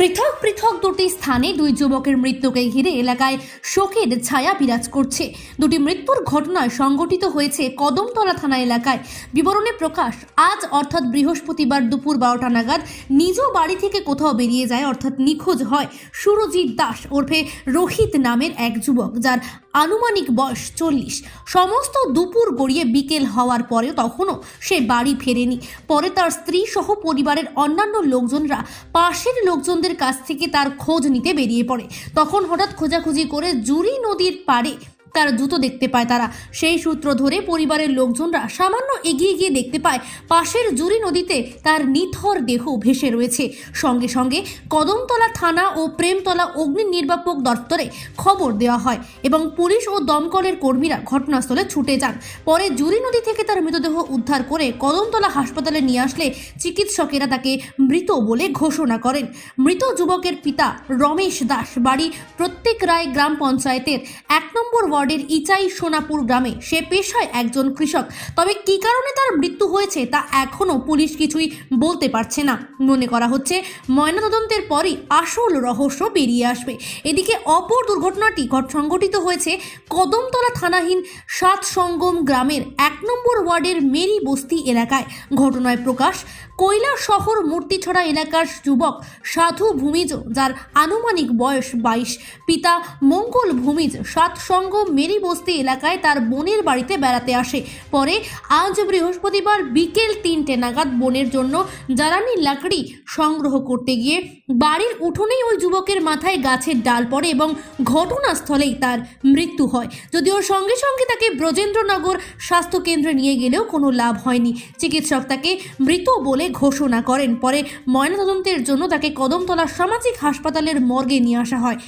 পৃথক পৃথক দুটি স্থানে দুই যুবকের মৃত্যুকে ঘিরে এলাকায় শোকের ছায়া বিরাজ করছে। দুটি মৃত্যুর ঘটনায় সংঘটিত হয়েছে কদমতলা থানা এলাকায়। বিবরণে প্রকাশ, আজ অর্থাৎ বৃহস্পতিবার দুপুর বারোটা নাগাদ নিজ বাড়ি থেকে কোথাও বেরিয়ে যায়, অর্থাৎ নিখোঁজ হয় সুরজিৎ দাস ওরফে রোহিত নামের এক যুবক, যার আনুমানিক বয়স চল্লিশ। সমস্ত দুপুর গড়িয়ে বিকেল হওয়ার পরেও তখনও সে বাড়ি ফেরেনি। পরে তার স্ত্রী সহ পরিবারের অন্যান্য লোকজনরা পাশের লোকজনদের কাছ থেকে তার খোঁজ নিতে বেরিয়ে পড়ে। তখন হঠাৎ খোঁজাখুঁজি করে জুরি নদীর পাড়ে তার জুতো দেখতে পায় তারা। সেই সূত্র ধরে পরিবারের লোকজনরা সামান্য এগিয়ে গিয়ে দেখতে পায়, পাশের জুরি নদীতে তার নিথর দেহ ভেসে রয়েছে। সঙ্গে সঙ্গে কদমতলা থানা ও প্রেমতলা অগ্নি নির্বাপক দপ্তরে খবর দেওয়া হয় এবং পুলিশ ও দমকলের কর্মীরা ঘটনাস্থলে ছুটে যান। পরে জুরি নদী থেকে তার মৃতদেহ উদ্ধার করে কদমতলা হাসপাতালে নিয়ে আসলে চিকিৎসকেরা তাকে মৃত বলে ঘোষণা করেন। মৃত যুবকের পিতা রমেশ দাস, বাড়ি প্রত্যেক রায় গ্রাম পঞ্চায়েতের এক নম্বর ওয়ার্ডের ইচাই সোনাপুর গ্রামে সে পেশায় একজন কৃষক। তবে কী কারণে তার মৃত্যু হয়েছে তা এখনও পুলিশ কিছুই বলতে পারছে না। মনে করা হচ্ছে ময়নাতদন্তের পরই আসল রহস্য বেরিয়ে আসবে। এদিকে অপর দুর্ঘটনাটি ঘট- সংঘটিত হয়েছে কদমতলা থানাহীন সাত সঙ্গম গ্রামের এক নম্বর ওয়ার্ডের মেরি বস্তি এলাকায়। ঘটনায় প্রকাশ কৈলা শহর মূর্তিছড়া এলাকার যুবক সাধু ভূমিজ, যার আনুমানিক বয়স বাইশ। পিতা মঙ্গল ভূমিজ সাত সঙ্গম মেরি বস্তি এলাকায় তার বোনের বাড়িতে বেড়াতে আসে। পরে আজ বৃহস্পতিবার বিকেল তিনটে নাগাদ বোনের জন্য জ্বালানি লাকড়ি সংগ্রহ করতে গিয়ে বাড়ির উঠোনেই ওই যুবকের মাথায় গাছের ডাল পড়ে এবং ঘটনাস্থলেই তার মৃত্যু হয়। যদিও সঙ্গে সঙ্গে তাকে ব্রজেন্দ্রনগর স্বাস্থ্য কেন্দ্রে নিয়ে গেলেও কোনো লাভ হয়নি। চিকিৎসক তাকে মৃত বলে ঘোষণা করেন। পরে ময়নাতদন্তের জন্য তাকে কদমতলা সামাজিক হাসপাতালের মর্গে নিয়ে আসা হয়।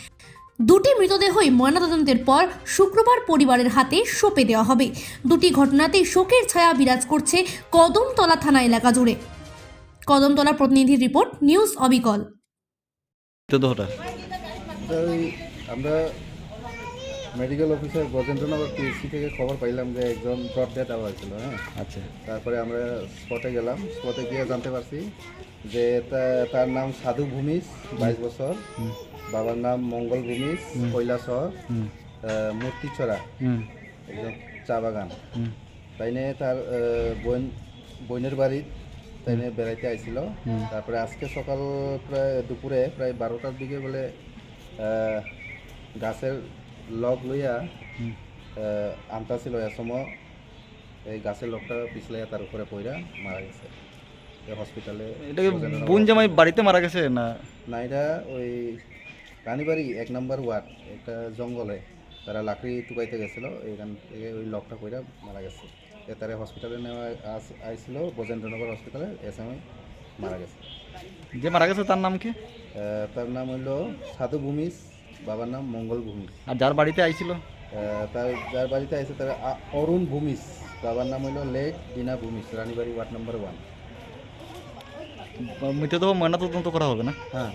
দুটি মৃতদেহই ময়নাতদন্তের পর শুক্রবার পরিবারের হাতে সঁপে দেওয়া হবে। দুটি ঘটনাতেই শোকের ছায়া বিরাজ করছে কদমতলা থানা এলাকা জুড়ে। কদমতলা প্রতিনিধির রিপোর্ট নিউজ অবিকল। আমরা মেডিকেল অফিসার ব্রজেন্দ্রনগর পিএসসি থেকে খবর পাইলাম যে একজন ব্রড ডেথ আওয়া হয়েছিল হ্যাঁ? আচ্ছা। তারপরে আমরা স্পটে গেলাম। স্পটে গিয়ে জানতে পারছি যে তার নাম সাধু ভূমিস বাইশ বছর। বাবার নাম মঙ্গল ভূমিস কৈলাসহর হুম। মূর্তিছড়া একজন চা বাগান। তাইনে তার বোন বোনের বাড়ির তাইনে বেড়াইতে আইছিল। তারপরে আজকে সকাল প্রায় দুপুরে প্রায় বারোটার দিকে বলে গাছের লগ লইয়া হুম। আনতাছিল এসময় এই গাছের লগটা পিছলাইয়া তার উপরে পইরা মারা গেছে। হসপিটালে এটা বোন জামাই বাড়িতে মারা গেছে না? না এটা ওই রানীবাড়ি এক নম্বর ওয়ার্ড একটা জঙ্গলে। তারা লাকড়ি টুকাইতে গেছিল এখান থেকে ওই লকটা কইরা মারা গেছে। এ তারা হসপিটালে নেওয়া আস- আইছিল বজেন্দ্রনগর হসপিটালে এ সময় মারা গেছে। যে মারা গেছে তার নাম কি? তার নাম হইল সাধু ভূমিস বাবার নাম মঙ্গল ভূমিস আর যার বাড়িতে আইছিল? তার যার বাড়িতে আইছে তার আ- অরুণ ভূমিস বাবার নাম হইল লেক ডিনা ভূমিস রানীবাড়ি ওয়ার্ড নম্বর ওয়ান। মৃতদেহ ময়নাতদন্ত করা হবে না? হ্যাঁ।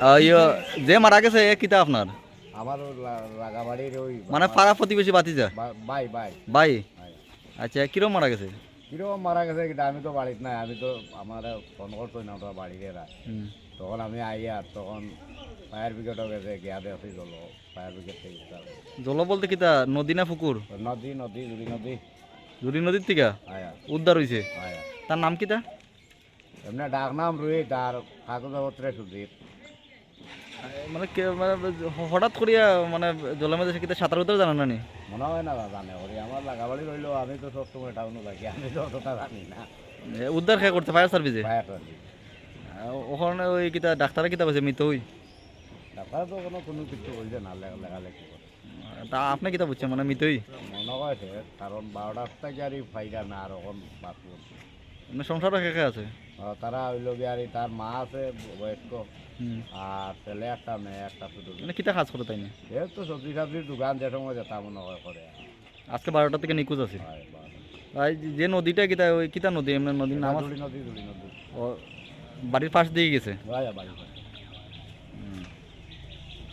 আহ, ইয়ে, যে মারা গেছে এ কিতা আপনার? আমার লাগাবাড়ির ওই মানে পাড়া প্রতিবেশী বাতিজা? বা- বাই বাই। বাই? বাই। আচ্ছা কিরম মারা গেছে? কীরকম মারা গেছে কিন্তু আমি তো বাড়িতে নাই আমি তো আমার ফোন করতো না ওটা বাড়িতে হুম। তখন আমি আইয়া তখন ফায়ার ব্রিগেডও গেছে গিয়া দেখি গেল ফায়ার ব্রিগেড থেকে। জল বলতে কিতা নদী না পুকুর? নদী নদী জুড়ি নদী। জুরি নদীর থেকে? আয়া। উদ্ধার হয়েছে আয়া। তার নাম কিতা এমনি ডাক নাম রুই তার কাগজপত্রে সুজিত মানে কে- মানে হঠাৎ করিয়া মানে জলের মধ্যে কিতা সাঁতার উত্তর জানা না নি? মনে হয় না জানে ওরে আমার লাগাবাড়ি রইল আমি তো সবসময় টাউনে থাকি আমি তো অতটা জানি না। উদ্ধার খেয়ে করতে ফায়ার সার্ভিসে ফায়ার সার্ভিস ওখানে ওই কিতা ডাক্তারে কিতা বলছে মৃত ওই? ডাক্তার তো কোনো কোনো কিছু বলছে না লেখা লেখালেখি তা আপনি কিতা বুঝছেন মানে মৃতই মনে হয়েছে কারণ বারোটার থেকে আর ফাইডা না আর এখন বাঁচব সংসারও খেয়ে আছে? তারা হইল গিয়ে আর তার মা আছে বয়স্ক। আর ছেলে একটা মেয়ে একটা শুধু মানে কিতা কাজ করে তাই না? যেহেতু সবজি সবজির দোকান যে সময় যেটা মনে হয় করে। আজকে বারোটা থেকে নিখোঁজ আছে? যে নদীটা কিতা ওই কিতা নদী এমনি নদীর নাম আছে? দুলি নদী নদী। ও বাড়ির পাশ দিয়ে গেছে? রাজা বাড়ি করে।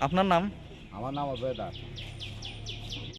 আপনার নাম? আমার নাম অজয় দাস।